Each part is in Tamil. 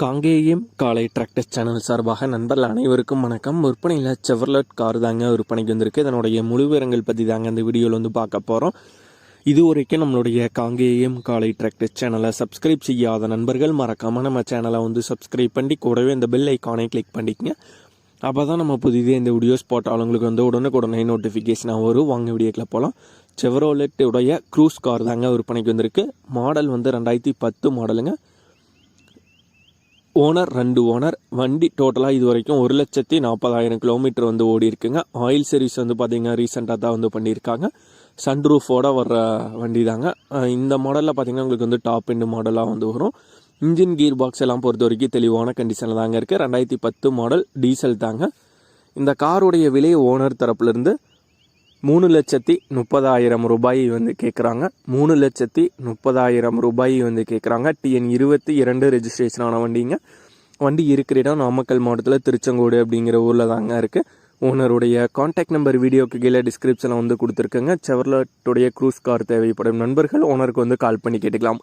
காங்கேயம் காலை டிராக்டர் சேனல் சார்பாக நண்பர்கள் அனைவருக்கும் வணக்கம். விற்பனையில் செவர்லட் கார் தாங்க விற்பனைக்கு வந்திருக்கு. இதனுடைய முழு விவரங்கள் பற்றி தாங்க இந்த வீடியோவில் வந்து பார்க்க போகிறோம் இது வரைக்கும் நம்மளுடைய காங்கேயம் காலை டிராக்டர் சேனலை சப்ஸ்கிரைப் செய்யாத நண்பர்கள் மறக்காமல் நம்ம சேனலை வந்து சப்ஸ்கிரைப் பண்ணி கூடவே இந்த பெல் ஐக்கானை கிளிக் பண்ணிக்கங்க. அப்போ தான் நம்ம புதிதே இந்த வீடியோஸ் போட்டால் உங்களுக்கு வந்து உடனுக்குடனே நோட்டிஃபிகேஷனாக வரும். வாங்க வீடியோக்கில் போகலாம் செவரோலெட்டுடைய க்ரூஸ் கார் தாங்க விற்பனைக்கு வந்திருக்கு. மாடல் வந்து ரெண்டாயிரத்தி பத்து மாடலுங்க. ஓனர் ரெண்டு ஓனர். வண்டி டோட்டலாக இது வரைக்கும் ஒரு லட்சத்தி நாற்பதாயிரம் கிலோமீட்டர் வந்து ஓடி இருக்குங்க ஆயில் சர்வீஸ் வந்து பார்த்தீங்கன்னா ரீசெண்டாக தான் வந்து பண்ணியிருக்காங்க. சன்ரூஃபோட வர்ற வண்டி தாங்க இந்த மாடலில் பார்த்தீங்கன்னா உங்களுக்கு வந்து டாப் எண்டு மாடலாக வந்து வரும். இன்ஜின் கீர் பாக்ஸ் எல்லாம் பொறுத்த வரைக்கும் தெளிவான கண்டிஷனில் தாங்க இருக்குது ரெண்டாயிரத்தி பத்து மாடல் டீசல் தாங்க. இந்த காருடைய விலை ஓனர் தரப்புலேருந்து மூணு லட்சத்தி முப்பதாயிரம் ரூபாய் வந்து கேட்குறாங்க மூணு லட்சத்தி முப்பதாயிரம் ரூபாய் வந்து கேட்குறாங்க டிஎன் இருபத்தி இரண்டு ரெஜிஸ்ட்ரேஷன் ஆன வண்டிங்க. வண்டி இருக்கிற இடம் நாமக்கல் மாவட்டத்தில் திருச்செங்கோடு அப்படிங்கிற ஊரில் தாங்க இருக்குது ஓனருடைய காண்டாக்ட் நம்பர் வீடியோக்கு கீழே டிஸ்கிரிப்ஷனில் வந்து கொடுத்துருக்கேங்க. செவர்லட்டுடைய க்ரூஸ் கார் தேவைப்படும் நண்பர்கள் ஓனருக்கு வந்து கால் பண்ணி கேட்டுக்கலாம்.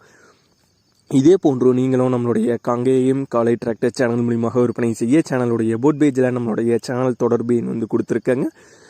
இதே போன்று நீங்களும் நம்மளுடைய காங்கேயம் காலை டிராக்டர் சேனல் மூலியமாக விற்பனை செய்ய சேனலுடைய போட் பேஜில் நம்மளுடைய சேனல் தொடர்பு வந்து கொடுத்துருக்கேங்க.